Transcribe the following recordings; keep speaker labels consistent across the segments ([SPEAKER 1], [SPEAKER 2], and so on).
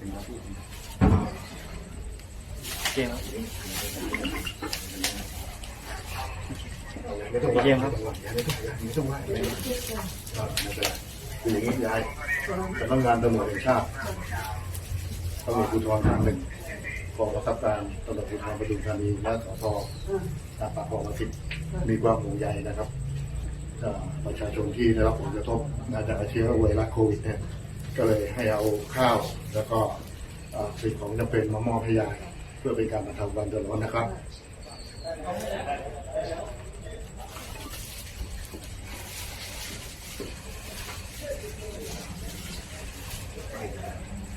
[SPEAKER 1] เกมครับเยี่ยมครับ
[SPEAKER 2] ไม่ต้องไหว้ไม่ต้องไม่เป็นไรคืออย่างนี้ยายสำนักงานตำรวจแห่งชาติตำรวจภูธรภาคหนึ่งกองบังคับการตำรวจภูธรปทุมธานีและสพตาปากคลองสิบมีความห่วงใยนะครับประชาชนที่ได้รับผลกระทบมาจากเชื้อไวรัสโควิดเนี่ย ก็เลยให้เอาข้าวแล้วก็เอ่อสิ่งของจำเป็นมามอบให้ยายเพื่อเป็นการบรรเทาความเดือดร้อนนะครับ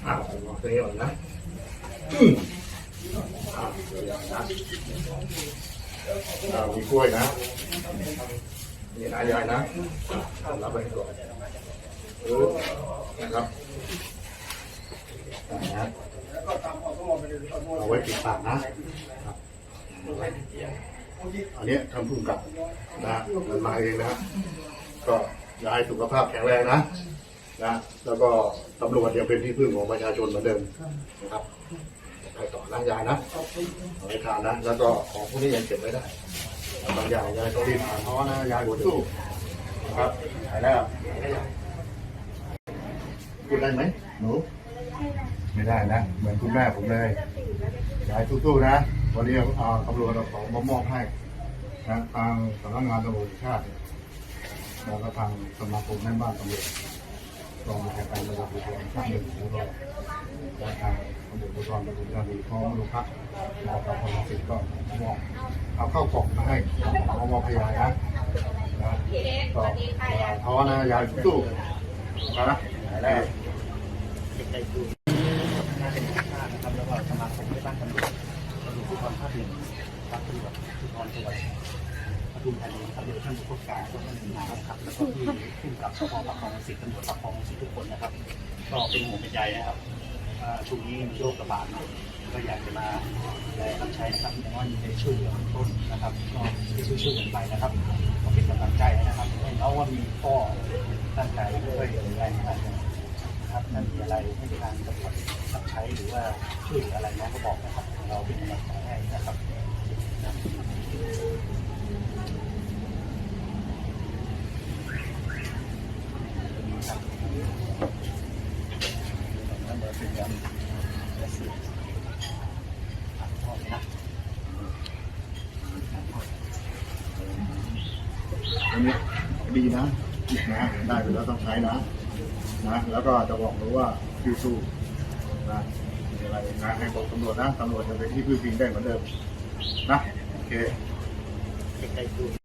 [SPEAKER 2] อ่าผมเอาตัวนี้ก่อนนะอืมอ่าเดี๋ยวนะอ่ามีกล้วยนะนี่นายายนะอ่ารับไปก่อนเออ นะครับอ่านะเอาไว้ปิดปากนะครับอันนี้ทำพุ่มกับนะมันมาเองนะก็อยากให้สุขภาพแข็งแรงนะนะแล้วก็ตำรวจยังเป็นที่พึ่งของประชาชนเหมือนเดิมนะครับไปต่อนะยายนะเอาไว้ทานนะ แล้วก็ของพวกนี้ยังเก็บไว้ได้บางอย่างยายต้องรีบทานเพราะว่านะยายปวดสู้นะครับหายแล้วหายแล้วยาย พูดได้ไหมหนูไม่ได้นะ เหมือนคุณแม่ผมเลยยายสู้ๆนะ วันนี้เอาตำรวจเอาของมามอบให้นะทางสำนักงานตำรวจแห่งชาติแล้วก็ทางสมาคมแม่บ้านตำรวจกองบัญชาการตำรวจภูธรภาคหนึ่งแล้วก็และทางตำรวจภูธรปทุมธานีพร้อมโรงพักแล้วก็พลสิทธิ์ก็มอบเอาเข้ากล่องมาให้เอามอบให้ยายนะนะก็ท้อนะยายสู้ๆนะหา ยแล้ว
[SPEAKER 1] ใจดูน่าเป็นชาตินะครับแล้วก็สมาคมไม่บ้านตำรวจตำรวจภูธรภาคหนึ่งภาคตำรวจภูธรจังหวัดปทุมธานีครับโดยท่านผู้กำกับท่านนาครับแล้วก็ที่ผู้กำกับสพปากคลองสิทธิ์ตำรวจปากคลองสิทธิ์ทุกคนนะครับ ก็เป็นห่วงเป็นใยนะครับช่วงนี้มีโรคระบาดก็อยากจะมาแรงรับใช้นะครับอย่างว่าในช่วยเหลือต้นนะครับ ก็ช่วยช่วยกันไปนะครับก็เป็นกำลังใจนะครับให้เขาว่ามีข้อตั้งใจด้วยแรง อะไรให้ทางตำรวจรับใช้หรือว่าช่วยเหลืออะไรน้องก็บอกนะครับ เราเป็นกำลังใจให้นะครับนั่นเลยเป็นการจะสื่อถ่ายทอดนะ
[SPEAKER 2] อันนี้ดีนะอีกนะ ได้ไปแล้วต้องใช้นะ นะแล้วก็จะบอกรู้ว่าสู้นะมีอะไรนะให้บอกตำรวจนะตำรวจจะเป็นที่พึ่งพิงได้เหมือนเดิมนะโอเค